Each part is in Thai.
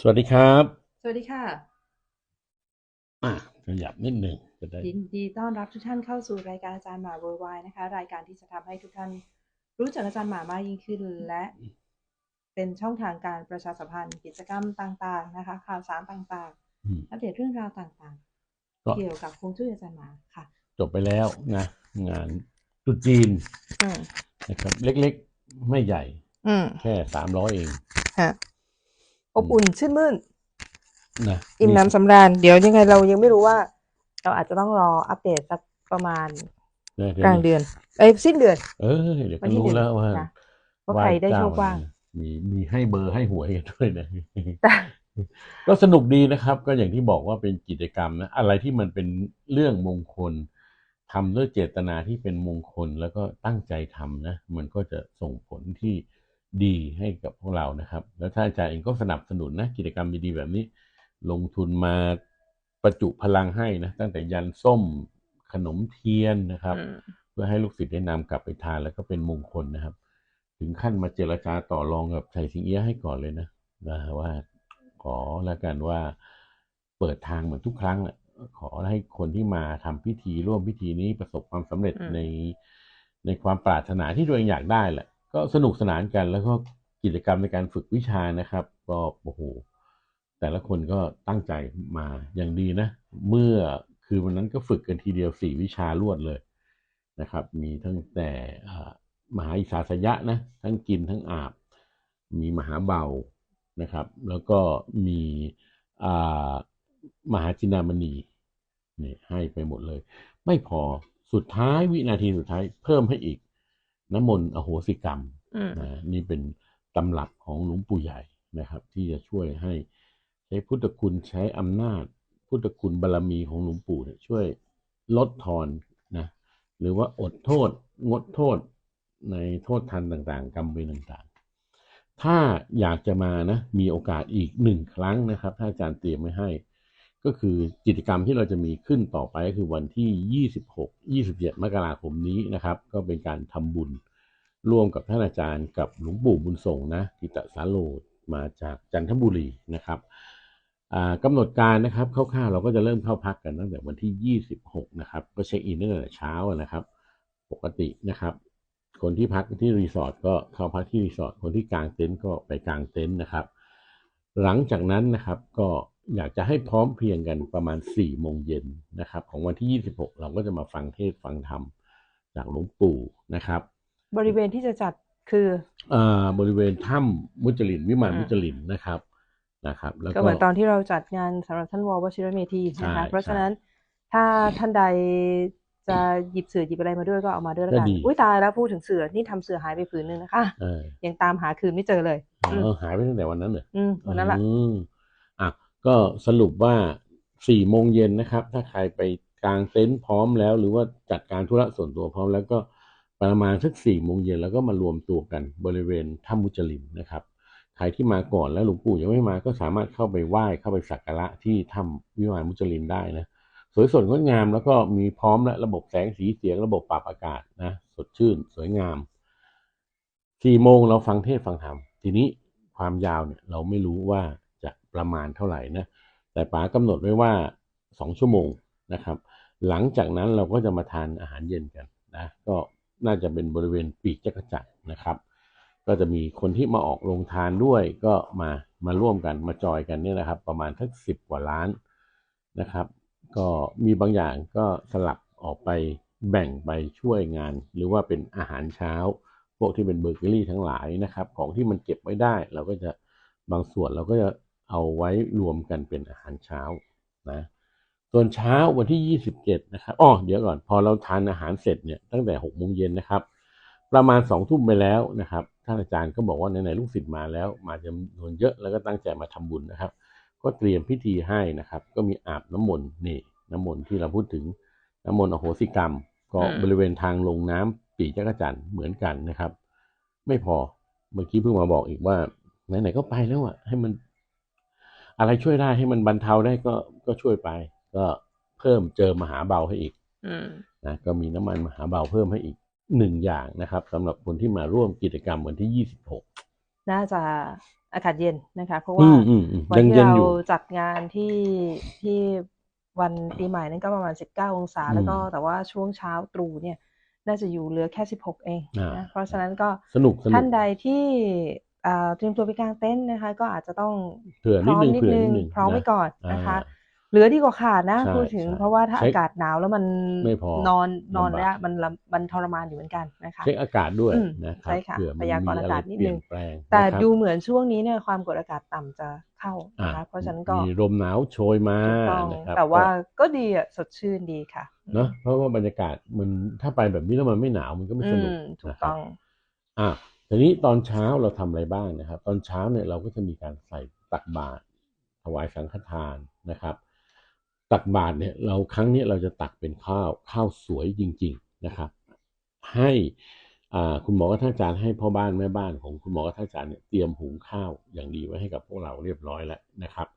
สวัสดีครับ สวัสดีค่ะ อะขยับนิดหนึ่งจะได้ยินดีต้อนรับทุกท่านเข้าสู่รายการอาจารย์หมาเวอร์ไวนะคะ รายการที่จะทำให้ทุกท่านรู้จักอาจารย์หมามากยิ่งขึ้น และเป็นช่องทางการประชาสัมพันธ์ กิจกรรมต่างๆนะคะ ข่าวสารต่างอืม ๆ อัปเดตเรื่องราวต่างก็ ๆ เกี่ยวกับคงจุ้ยอาจารย์หมาค่ะจบไปแล้วนะ งานตรุษจีนอืมนะครับ เล็กๆ ไม่ใหญ่อืมแค่สามร้อยเอง ฮะ อบอุ่นชื่นมื่นนะอิ่มน้ำสำราญ เดี๋ยวยังไงเรายังไม่รู้ว่า เราอาจจะต้องรออัปเดตสักประมาณเนี่ยกลางเดือนเอ้ยสิ้นเดือน เออเดี๋ยววัก็นที่รู้หนึ่งแล้วว่านะว่าใครได้โชคบ้าง มีมีให้เบอร์ให้หวยกันด้วยนะแต่ก็สนุกดีนะครับ ก็อย่างที่บอกว่าเป็นกิจกรรมนะอะไรที่มันเป็นเรื่องมงคลทำด้วยเจตนาที่เป็นมงคลแล้วก็ตั้งใจทำนะ มันก็จะส่งผลที่ ดีให้กับพวกเรานะครับ แล้วท่านอาจารย์เองก็สนับสนุนนะกิจกรรมดีๆแบบนี้ ลงทุนมาประจุพลังให้นะตั้งแต่ยันส้มขนมเทียนนะครับอืมเพื่อให้ลูกศิษย์ได้นำกลับไปทานแล้วก็เป็นมงคลนะครับ ถึงขั้นมาเจรจาต่อรองกับไทยสิงเอี้ยะให้ก่อนเลยนะนะว่าขอแล้วกันว่าเปิดทางเหมือนทุกครั้งแหละขอให้คนที่มาทำพิธีร่วมพิธีนี้ประสบความสำเร็จอืมในในความปรารถนาที่ตัวเองอยากได้แหละ ก็สนุกสนานกันแล้วก็กิจกรรมในการฝึกวิชานะครับ ก็โอ้โหแต่ละคนก็ตั้งใจมาอย่างดีนะ เมื่อคือวันนั้นก็ฝึกกันทีเดียวสี่วิชารวดเลยนะครับ มีตั้งแต่มหาอิสาสยะนะทั้งกินทั้งอาบ มีมหาเบานะครับ แล้วก็มีมหาจินามณีนี่ให้ไปหมดเลย ไม่พอสุดท้ายวินาทีสุดท้ายเพิ่มให้อีก น้ำมนต์อโหสิกรรมอืมนะนี่เป็นตำรับของหลวงปู่ใหญ่นะครับ ที่จะช่วยให้ใช้พุทธคุณใช้อำนาจ พุทธคุณบารรมีของหลวงปู่เนี่ยช่วยลดทอนนะหรือว่าอดโทษ งดโทษในโทษทันต่างๆ กรรมเวรต่างๆ ถ้าอยากจะมานะมีโอกาสอีกหนึ่งครั้งนะครับ ถ้าอาจารย์เตรียมไว้ให้ ก็คือกิจกรรมที่เราจะมีขึ้นต่อไปก็คือวันที่ 26 27 มกราคมนี้นะครับ ก็เป็นการทำบุญร่วมกับท่านอาจารย์กับหลวงปู่บุญส่งนะกิตสาโลมาจากจันทบุรีนะครับอ่ากำหนดการนะครับคร่าวๆเราก็จะเริ่มเข้าพักกันตั้งแต่วันที่ 26 นะครับ ก็เช็คอินตั้งแต่เช้านะครับ ปกตินะครับ คนที่พักที่รีสอร์ทก็เข้าพักที่รีสอร์ทคนที่กางเต็นท์ก็ไปกางเต็นท์นะครับ หลังจากนั้นนะครับก็ อยากจะให้พร้อมเพรียงกันประมาณ4โมงเย็นนะครับ ของวันที่ 26 เราก็จะมาฟังเทศน์ฟังธรรมจากหลวงปู่นะครับ บริเวณที่จะจัดคืออ่าบริเวณถ้ำมุจลินวิมานอ่ามุมุจลินนะครับนะครับ แล้วก็ก็เหมือนตอนที่เราจัดงานสำหรับท่านววชิรเมธีนะคะใช่เพราะฉะนั้นถ้าท่านใดจะหยิบเสือหยิบอะไรมาด้วยก็เอามาด้วยแล้วกันก็ดีอุ้ยตายแล้วพูดถึงเสือนี่ทำเสือหายไปผืนหนึ่งนะคะเออยังตามหาคืนไม่เจอเลยอ๋อหายไปตั้งแต่วันนั้นเหรออืมวันนั้นแหละอืมอะ ก็สรุปว่าสี่โมงเย็นนะครับ ถ้าใครไปกลางเต็นท์พร้อมแล้ว หรือว่าจัดการธุระส่วนตัวพร้อมแล้วก็ประมาณสักสี่โมงเย็นแล้วก็มารวมตัวกันบริเวณถ้ำมุจลินนะครับ ใครที่มาก่อนแล้วหลวงปู่ยังไม่มาก็สามารถเข้าไปไหว้เข้าไปสักการะที่ถ้ำวิมานมุจลินได้นะสวยสดงดงามแล้วก็มีพร้อมและระบบแสงสีเสียงระบบปรับอากาศนะสดชื่น สวยงามสี่โมงเราฟังเทศฟังธรรมทีนี้ความยาวเนี่ยเราไม่รู้ว่า ประมาณเท่าไหร่นะแต่ป๋ากำหนดไว้ว่าสองชั่วโมงนะครับ หลังจากนั้นเราก็จะมาทานอาหารเย็นกันนะก็น่าจะเป็นบริเวณปีกจักรจักรนะครับ ก็จะมีคนที่มาออกโรงทานด้วยก็มามาร่วมกันมาจอยกันเนี่ยนะครับ ประมาณทักสิบกว่าล้านนะครับ ก็มีบางอย่างก็สลับออกไปแบ่งไปช่วยงาน หรือว่าเป็นอาหารเช้า พวกที่เป็นเบเกอรี่ทั้งหลายนะครับ ของที่มันเก็บไว้ได้ เราก็จะบางส่วนเราก็จะ เอาไว้รวมกันเป็นอาหารเช้านะส่วนเช้าวันที่ 27 นะครับอ๋อเดี๋ยวก่อนพอเราทานอาหารเสร็จเนี่ยตั้งแต่6โมงเย็นนะครับ ประมาณสองทุ่มไปแล้วนะครับท่านอาจารย์ก็บอกว่าไหนๆลูกศิษย์มาแล้ว มาจำนวนเยอะแล้วก็ตั้งใจมาทำบุญนะครับ ก็เตรียมพิธีให้นะครับ ก็มีอาบน้ำมนต์นี่ น้ำมนต์ที่เราพูดถึงน้ำมนต์อโหสิกรรม ก็อืมบริเวณทางลงน้ำปีจักรจันทร์เหมือนกันนะครับ ไม่พอเมื่อกี้เพิ่งมาบอกอีกว่าไหนๆก็ไปแล้วอะให้มัน อะไรช่วยได้ให้มันบรรเทาได้ก็ก็ช่วยไป ก็เพิ่มเจอมหาเบาให้อีกอืมนะก็มีน้ำมันมหาเบาเพิ่มให้อีกหนึ่งอย่างนะครับสำหรับคนที่มาร่วมกิจกรรมวันที่26น่าจะอากาศเย็นนะคะ เพราะอืว่ามอืมอืมวันยังที่เย็นเราอยู่จัดงานที่ที่วันปีใหม่นั้นก็ประมาณ 19 องศาอืมแล้วก็แต่ว่าช่วงเช้าตรู่เนี่ย น่าจะอยู่เหลือแค่ 16 เองอ่านะเพราะฉะนั้นก็สนุกสนุท่ากนใดที่อ่า เตรียมตัวไปกางเต็นท์นะคะ ก็อาจจะต้องเผื่อพนิร้ดอมนึงนิดเผื่อนึนิงดนึงพร้อมไว้นะก่อนนะคะอ่าเหลือดีกว่าขาดนะใช่พูดถึงใช่เพราะว่าถ้าเช็คอากาศหนาวแล้วมันไม่พอนอนนอนลำบากแล้วมันลำมันทรมานอยู่เหมือนกันนะคะเช็คอากาศด้วยอืมนะครับใช่ค่ะเผื่อมันพยากรณ์มีอาอะไรกาศนิดเปลี่นึยงนแปลงแต่นะครับดูเหมือนช่วงนี้เนี่ยความกดอากาศต่ำจะเข้าอะนะคะเพราะฉะนั้นก็มีลมหนาวโชยมาถูกต้องนะครับแต่ว่าก็ก็ดีอะสดชื่นดีค่ะเนอะเพราะว่าบรรยากาศมันถ้าไปแบบนี้แล้วมันไม่หนาวมันก็ไม่อืสนุกมถูกนะครับต้องอะ ทีนี้ตอนเช้าเราทำอะไรบ้างนะครับ ตอนเช้าเนี่ยเราก็จะมีการใส่ตักบาตรถวายสังฆทานนะครับ ตักบาตรเนี่ยเราครั้งนี้เราจะตักเป็นข้าวข้าวสวยจริง ๆนะครับ ให้คุณหมอกับท่าจารย์ให้พ่อบ้านแม่บ้านของคุณหมอกับท่าจารย์เนี่ยเตรียมหุงข้าวอย่างดีไว้ให้กับพวกเราเรียบร้อยแล้วนะครับ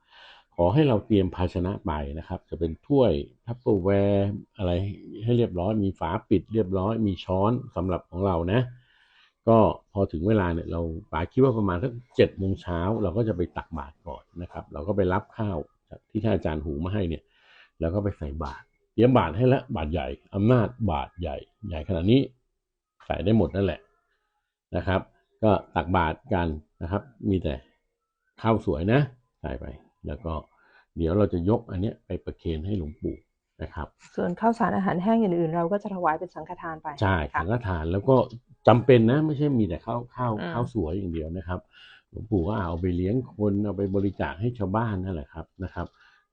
ขอให้เราเตรียมภาชนะไปนะครับ จะเป็นถ้วยทัพเปอร์แวร์อะไรให้เรียบร้อย มีฝาปิดเรียบร้อย มีช้อนสำหรับของเรานะ ก็พอถึงเวลาเนี่ยเราป๋าคิดว่าประมาณสักเจ็ดโมงเช้าเราก็จะไปตักบาตรก่อนนะครับ เราก็ไปรับข้าวจากที่ท่านอาจารย์หูมาให้เนี่ย แล้วก็ไปใส่บาตรเตรียมบาตรให้แล้วบาตรใหญ่อำนาจบาตรใหญ่ ใหญ่ขนาดนี้ใส่ได้หมดนั่นแหละนะครับ ก็ตักบาตรกันนะครับ มีแต่ข้าวสวยนะใส่ไป แล้วก็เดี๋ยวเราจะยกอันเนี้ยไปประเคนให้หลวงปู่นะครับ ส่วนข้าวสารอาหารแห้งอย่างอื่นเราก็จะถวายเป็นสังฆทานไปใช่ค่ะสังฆทานแล้วก็ จำเป็นนะ ไม่ใช่มีแต่ข้าวข้าวอืมข้าวสวยอย่างเดียวนะครับ หลวงปู่ก็เอาไปเลี้ยงคนเอาไปบริจาคให้ชาวบ้านนั่นแหละครับนะครับ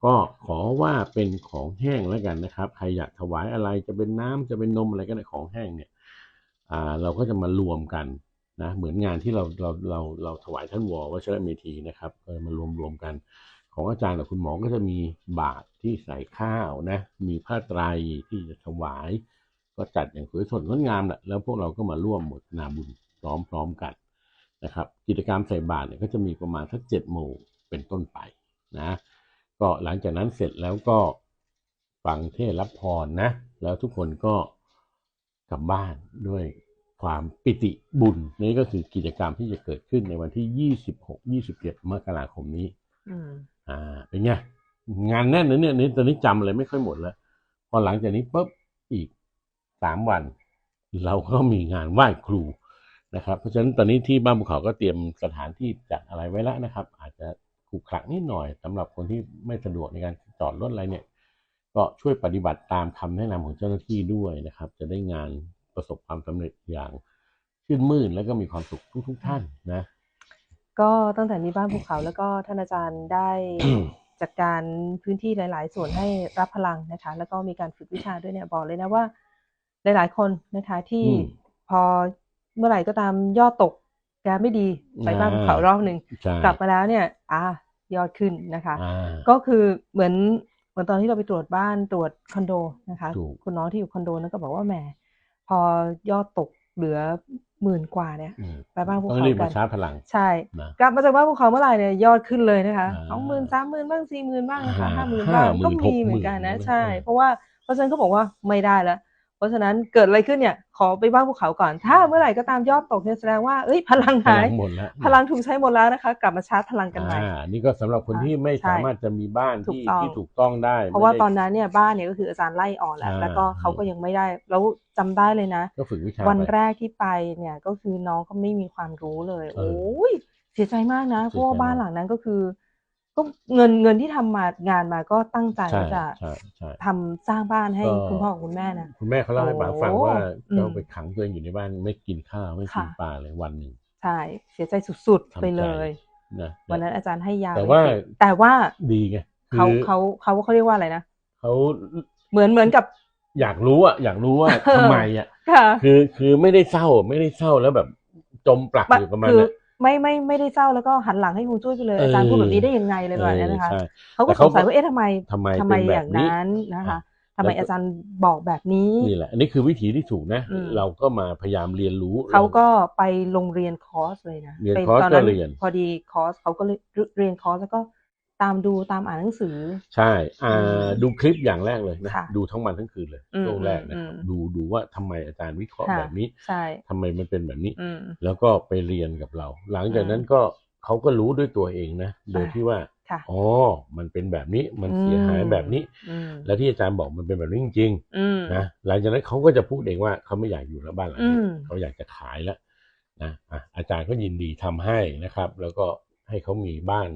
ก็ขอว่าเป็นของแห้งแล้วกันนะครับ ใครอยากถวายอะไรจะเป็นน้ำจะเป็นนมอะไรก็ได้ของแห้งเนี่ยอ่าเราก็จะมารวมกันนะเหมือนงานที่เราเราเราเราถวายท่านวอวชรเมธีนะครับก็มารวมรวมกัน ของอาจารย์กับคุณหมอก็จะมีบาตรที่ใส่ข้าวนะมีผ้าไตรที่จะถวาย ก็จัดอย่างสวยสดงดงามแหละแล้วพวกเราก็มาร่วมหมดนาบุญพร้อมๆกันนะครับ กิจกรรมใส่บาตรเนี่ยก็จะมีประมาณสักเจ็ดโมงเป็นต้นไปนะก็หลังจากนั้นเสร็จแล้วก็ฟังเทศน์รับพรนะ แล้วทุกคนก็กลับบ้านด้วยความปิติบุญนี่ก็คือกิจกรรมที่จะเกิดขึ้นในวันที่26 27มกราคมนี้อืมอ่าเป็นไงงานแน่นนะเนี่ยนี่ตอนนี้จำอะไรไม่ค่อยหมดแล้ว พอหลังจากนี้ปุ๊บอีก สามวัน เราก็มีงานไหว้ครูนะครับ เพราะฉะนั้นตอนนี้ที่บ้านภูเขาก็เตรียมสถานที่จัดอะไรไว้แล้วนะครับ อาจจะขรุขระนิดหน่อยสำหรับคนที่ไม่สะดวกในการจอดรถอะไรเนี่ย ก็ช่วยปฏิบัติตามคำแนะนำของเจ้าหน้าที่ด้วยนะครับ จะได้งานประสบความสำเร็จอย่างชื่นมื่นแล้วก็มีความสุขทุกๆท่านนะก็ตั้งแต่มีบ้านภูเขาแล้วก็ท่านอาจารย์ได้จัดการพื้นที่หลาย ๆ ส่วนให้รับพลังนะคะ แล้วก็มีการฝึกวิชาด้วยเนี่ยบอกเลยนะว่า หลาย ๆ คนนะคะที่อืมพอเมื่อไหร่ก็ตามยอดตกแกไม่ดีไปบ้านภูเขาอ่ารอบหนึ่งใช่กลับมาแล้วเนี่ย อะยอดขึ้นนะคะอ่าก็คือเหมือนเหมือนตอนที่เราไปตรวจบ้านตรวจคอนโดนะคะถูกคุณน้องที่อยู่คอนโดนั้นก็บอกว่าแหมพอยอดตกเหลือหมื่นกว่าเนี่ยอืมไปบ้านภูต้องเขารีบกัมานชาร์จพลังใช่นะกลับมาจากบ้านภูเขาเมื่อไหร่เนี่ยยอดขึ้นเลยนะคะอ่าสองหมื่นสามหมื่นบ้างสี่หมื่นบ้างนะคะอ่าห้าหมื่นบ้าง50,000ก็มีเหมือนกันนะ60,000ใช่เออเพราะว่าเพราะฉะนั้นเขาบอกว่าไม่ได้แล้ว เพราะฉะนั้นเกิดอะไรขึ้นเนี่ยขอไปบ้านภูเขาก่อน ถ้าเมื่อไหร่ก็ตามยอดตกเนี่ยแสดงว่าเอ้ยพลังพหาลัยงหมดแล้วพลังถูกใช้หมดแล้วนะคะ กลับมาชาร์จพลังกันใหม่อ่านี่ก็สำหรับคนที่ไม่ใช่สามารถจะมีบ้านถูกที่ต้องที่ถูกต้องได้ เพราะว่าไม่ได้ตอนนั้นเนี่ยบ้านเนี่ยก็คืออาจารย์ไล่ออกแล้วอ่าแล้วก็เขาก็ยังไม่ได้แล้วจำได้เลยนะก็ฝึกวิชาวันไปแรกที่ไปเนี่ยก็คือน้องก็ไม่มีความรู้เลยเออโอ้ยเสียใจมากนะเสียใจเพราะว่าบ้านหลังนั้นก็คือ ก็เงินเงินที่ทำมางานมาก็ตั้งใจใช่ว่าจะใช่ใช่ทำสร้างบ้านให้ก็คุณพ่อกับคุณแม่นะคุณแม่เขาเล่าให้บางฟังโอ้ว่าอืมเขาไปขังตัวเองอยู่ในบ้านไม่กินข้าวไม่กินค่ะปลาเลยวันหนึ่งใช่เสียใจสุดทำๆไปเลยนะวันนั้นอาจารย์ให้ยาแต่ว่าไปสิบแต่ว่าดีไงเขาคือเขาเขาเขาเรียกว่าอะไรนะเขาเหมือนเหมือนกับ อยากรู้อะอยากรู้ว่าเออทำไมอะค่ะคือคือไม่ได้เศร้าไม่ได้เศร้าแล้วแบบจมปลักอยู่กับมันคืออะ ไม่ไม่ไม่ได้เศร้าแล้วก็หันหลังให้ครูจุ้ยไปเลยเอออาจารย์พูดแบบนี้ได้ยังไงเลยแบบนั้นนะคะเออใช่เขาก็แต่สเขางสัยว่าเอ๊ะทำไมทำไมทำไมเป็นแบอบย่างนี้นั้นนะคะอะทำไมแล้วก็อาจารย์บอกแบบนี้นี่แหละอันนี้คือวิธีที่ถูกนะอืมเราก็มาพยายามเรียนรู้ เขาก็ไปโรงเรียนคอร์สเลยนะเรียนไปคอร์สตอนก็นั้นเรียนพอดีคอร์สเขาก็เลยเรียนคอร์สแล้วก็ ตามดูตามอ่านหนังสือ ใช่อ่าอืมดูคลิปอย่างแรกเลยนะค่ะดูทั้งวันทั้งคืนเลยอืมช่วงแรกนะครับอืมดูดูว่าทำไมอาจารย์วิเคราะห์ค่ะแบบนี้ใช่ทำไมมันเป็นแบบนี้อืมแล้วก็ไปเรียนกับเรา หลังจากนั้นอืมก็เขาก็รู้ด้วยตัวเองนะโดยที่ว่าค่ะอ๋อ มันเป็นแบบนี้ มันเสียหายแบบนี้อืมแล้วที่อาจารย์บอกมันเป็นแบบนี้จริงอืมๆนะ หลังจากนั้นเขาก็จะพูดเองว่าเขาไม่อยากอยู่แล้วบ้านหลังนี้อืมเขาอยากจะขายแล้วนะอะอาจารย์ก็ยินดีทำให้นะครับ แล้วก็ให้เขามีบ้าน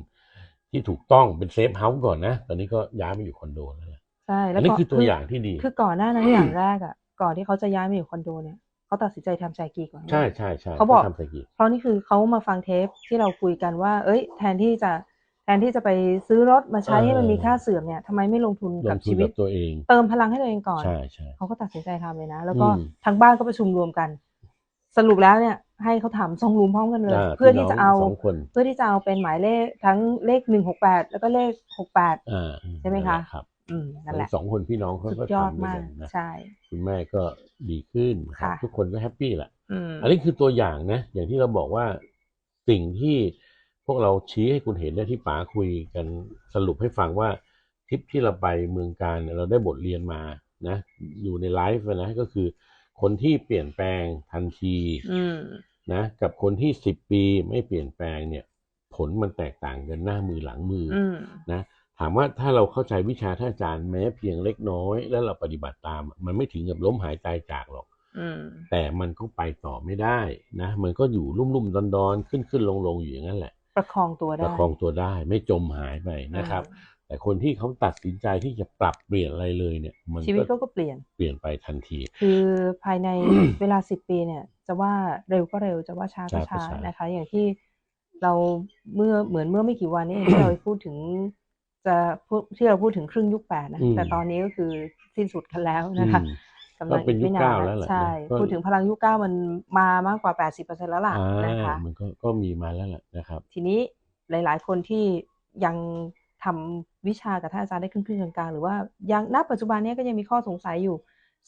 ที่ถูกต้องเป็นเซฟเฮาส์ก่อนนะ ตอนนี้ก็ย้ายมาอยู่คอนโดแล้วแหละใช่อัแล้นวนี้ก็คือตัวอย่างที่ดี คือก่อนหน้านั้นอย่างแรกอะ ก่อนที่เขาจะย้ายมาอยู่คอนโดเนี่ยเขาตัดสินใจทำใจกีก่อนใช่ใช่ใช่เขาบอกทำสกีเพราะนี่คือเขามาฟังเทปที่เราคุยกันว่า เอ้ย แทนที่จะแทนที่จะไปซื้อรถมาใช้ให้มันมีค่าเสื่อมเนี่ยทำไมไม่ลงทุนลกับงทุนชีวิกัตบตัวเอง เติมพลังให้ตัวเองก่อนใช่ใช่เขาก็ตัดสินใจทำเลยนะ แล้วก็อืมทางบ้านก็ประชุมรวมกัน สรุปแล้วเนี่ย ให้เขาทำทรงรูมพร้อมกันเลยาเพื่อที่จะเอาพี่น้งสองคนเพื่อที่จะเอาเป็นหมายเลขทั้งเลขหนึ่งหกแปดแล้วก็เลขหกแปดอ่าใช่ไหมคะนั่นแหลครับอืมนั่นแหละสองคนพี่น้องเขาสุก็ดยอดทำด้วยมากักนนะใช่คุณแม่ก็ดีขึ้นครับค่ะทุกคนก็แฮปปี้แหละอืมอันนี้คือตัวอย่างนะ อย่างที่เราบอกว่าสิ่งที่พวกเราชี้ให้คุณเห็นเนี่ยที่ป๋าคุยกันสรุปให้ฟังว่าทริปที่เราไปเมืองการเนี่ยเราได้บทเรียนมานะอยู่ในไลฟ์นะก็คือ คนที่เปลี่ยนแปลงทันทีอืม นะกับคนที่สิบปีไม่เปลี่ยนแปลงเนี่ย ผลมันแตกต่างกันหน้ามือหลังมือออืมนะถามว่าถ้าเราเข้าใจวิชาท่านอาจารย์แม้เพียงเล็กน้อย แล้วเราปฏิบัติตาม มันไม่ถึงกับล้มหายตายจากหรอกอืมแต่มันก็ไปต่อไม่ได้นะ มันก็อยู่ลุ่มๆดอนๆ ขึ้นขึ้นลงลงๆอยู่อย่างนั้นแหละ ประคองตัวปได้ระคองตัวได้ ไม่จมหายไปนะครับ แต่คนที่เขาตัดสินใจที่จะปรับเปลี่ยนอะไรเลยเนี่ย มันชีวิตก็ก็ก็เปลี่ยนเปลี่ยนไปทันที คือภายในเวลาสิบปีเนี่ย จะว่าเร็วก็เร็วจะว่าช้าก็ช้าก็ช้าช้านนะคะ อย่างที่เราเมื่อเหมือนเมื่อไม่กี่วันนี้เองที่เราพูดถึง จะพูดที่เราพูดถึงครึ่งยุคแปดนะอืมแต่ตอนนี้ก็คือสิ้นสุดกันแล้วนะคะอืมกำลังก็เป็นอีกไม่ยุคนาเก้านแล้วแหละใช่นะก็พูดถึงพลังยุคเก้ามันมามากกว่าแปดสิบเปอร์เซ็นแล้วล่ะอ่านะคะมันก็ก็มีมาแล้วแหละนะครับ ทีนี้หลาย ๆ คนที่ยังทำ วิชากับท่านอาจารย์ได้ครึ่งครึ่งๆกลางๆหรือว่ายังณปัจจุบันเนี้ก็ยังมีข้อสงสัยอยู่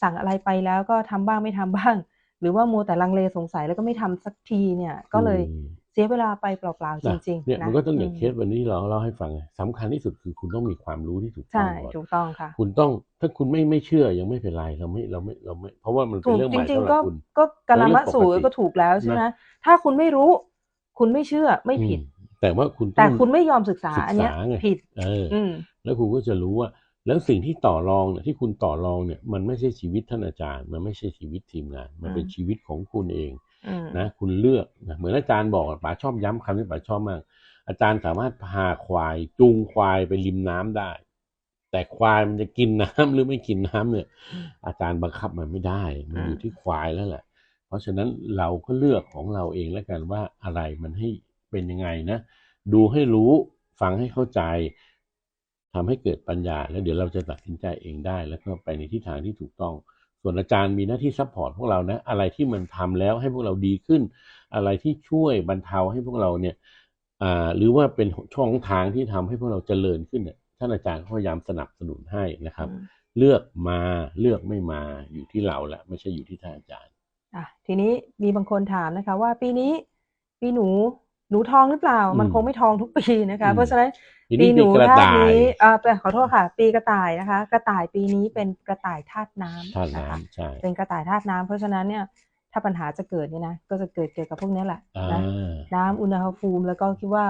สั่งอะไรไปแล้วก็ทำบ้างไม่ทำบ้าง หรือว่ามัวแต่ลังเลสงสัยแล้วก็ไม่ทำสักทีเนี่ย ก็เลยอืมเสียเวลาไปเปล่าๆจนะริงๆเนี่ยนะมันก็ต้องอย่างมเคสวันนี้เราเล่าให้ฟังไงสำคัญที่สุดคือคุณต้องมีความรู้ที่ถูกต้อใช่งก่อนถูกต้องค่ะ คุณต้องถ้าคุณไม่ไม่เชื่อยังไม่เป็นไรเราไม่เราไม่เราไม่ เพราะว่ามันเป็ถูนกเรื่องใหจม่ริงสำหๆก็รับคุณก็กาลเป็นเรื่มะองปกติสูก็ถูกแล้วใช่ไหมนะถ้าคุณไม่รู้ คุณไม่เชื่อไม่ผิดอืม แต่ว่าคุณแต่องคุณไม่ยอมศึกษาศึกษาอันเนี้ยไงผิดเออออืมแล้วคุณก็จะรู้ว่า แล้วสิ่งที่ต่อรองเนี่ยที่คุณต่อรองเนี่ย มันไม่ใช่ชีวิตท่านอาจารย์ มันไม่ใช่ชีวิตทีมงาน มันเป็นอืมชีวิตของคุณเองอืมนะคุณเลือกนะเหมือนอาจารย์บอกอะป๋าชอบย้ำคำที่ป๋าชอบมาก อาจารย์สามารถพาควายจูงควายไปริมน้ำได้ แต่ควายมันจะกินน้ำหรือไม่กินน้ำเนี่ย อาจารย์บังคับมันไม่ได้มันอยู่ที่ควายแล้วแหละ เพราะฉะนั้นเราก็เลือกของเราเองแล้วกันว่าอะไรมันให้ เป็นยังไงนะ ดูให้รู้ฟังให้เข้าใจทำให้เกิดปัญญา แล้วเดี๋ยวเราจะตัดสินใจเองได้ แล้วก็ไปในทิศทางที่ถูกต้อง ส่วนอาจารย์มีหน้าที่ซัพพอร์ตพวกเรานะ อะไรที่มันทำแล้วให้พวกเราดีขึ้น อะไรที่ช่วยบรรเทาให้พวกเราเนี่ยอ่าหรือว่าเป็นช่องทางที่ทำให้พวกเราเจริญขึ้นเนี่ยท่านอาจารย์ก็พยายามสนับสนุนให้นะครับอืมเลือกมาเลือกไม่มาอยู่ที่เราแหละไม่ใช่อยู่ที่ท่านอาจารย์อะทีนี้มีบางคนถามนะคะ ว่าปีนี้ปีหนู หนูทองหรือเปล่า มันอืมคงไม่ทองทุกปีนะคะอืมเพราะฉะนั้นทีปีนี้หนูปีกระธาตุต่ายนี้เอ่อขอโทษค่ะ ปีกระต่ายนะคะ กระต่ายปีนี้เป็นกระต่ายธาตุน้ำท่านนะคะน้ำใช่เป็นกระต่ายธาตุน้ำเพราะฉะนั้นเนี่ยถ้าปัญหาจะเกิดเนี่ยนะก็จะเกิดเกี่ยวกับพวกนี้แหละอ่านะน้ำอุณหภูมิแล้วก็คิดว่า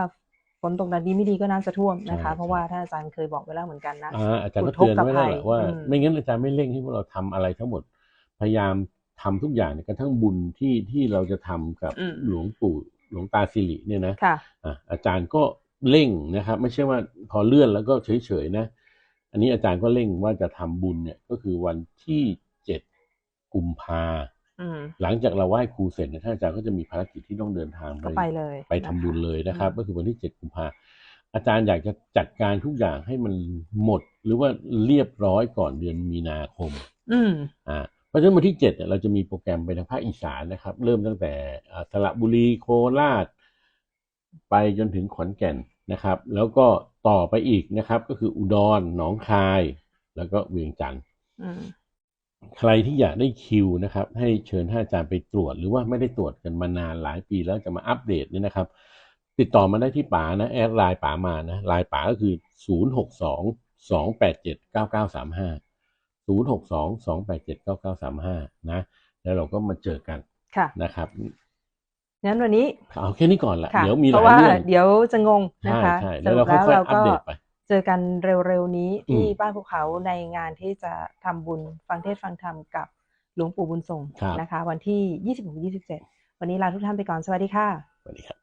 ฝนตกหนักดีไม่ดีก็น้ำจะท่วมนะคะใช่เพราะว่าท่านอาจารย์เคยบอกไว้แล้วเหมือนกันนะอ่าอาจารย์ก็อุทกเตือนไว้แล้วแหละภัยว่าอืมไม่งั้นอาจารย์ไม่เร่งให้พวกเราทำอะไรทั้งหมดพยายามทำทุกอย่างในกระทั่งบุญที่ที่เราจะทำกับอืมหลวงปู่ หลวงตาสิริเนี่ยนะค่ะอะอาจารย์ก็เร่งนะครับ ไม่ใช่ว่าพอเลื่อนแล้วก็เฉยๆนะ อันนี้อาจารย์ก็เร่งว่าจะทำบุญเนี่ย ก็คือวันที่เจ็ดกุมภาอืมหลังจากเราไหว้ครูเสร็จเนี่ยท่านอาจารย์ก็จะมีภารกิจที่ต้องเดินทางก็ไปเลย ไปทำบุญนะคะเลยนะครับอืมก็คือวันที่เจ็ดกุมภาอาจารย์อยากจะจัดการทุกอย่างให้มันหมด หรือว่าเรียบร้อยก่อนเดือนมีนาคม อืมอ่า เพราะฉะนั้นวันที่เจ็ดเนี่ยเราจะมีโปรแกรมไปทางภาคอีสานนะครับ เริ่มตั้งแต่อ่าสระบุรีโคราช ไปจนถึงขอนแก่นนะครับ แล้วก็ต่อไปอีกนะครับ ก็คืออุดรหนองคาย แล้วก็เวียงจันทร์อืมใครที่อยากได้คิวนะครับ ให้เชิญท่านอาจารย์ไปตรวจ หรือว่าไม่ได้ตรวจกันมานานหลายปีแล้วจะมาอัปเดตเนี่ยนะครับ ติดต่อมาได้ที่ป๋านะแอดไลน์ป๋ามานะไลน์ป๋าก็คือศูนย์หกสองสอ งแปดเจ็ดเก้าเก้าสามห้าศูนย์หกสองสองแปดเจ็ดเก้าเก้าสามห้านะ แล้วเราก็มาเจอกันค่ะนะครับงั้นวันนี้เอาแค่นี้ก่อนละค่ะเดี๋ยวมีหเพลายราะว่าเรื่องเดี๋ยวจะงงนะใช่คะใช่สแล้วรุเราปค่แล้วอยๆอัปเราก็เดตไปเจอกันเร็วๆนี้อืมที่บ้านภูเขาในงานที่จะทำบุญฟังเทศน์ฟังธรรมกับหลวงปู่บุญทรงครับนะคะ วันที่ 26-27 วันนี้ลาทุกท่านไปก่อนสวัสดีค่ะสวัสดีครับ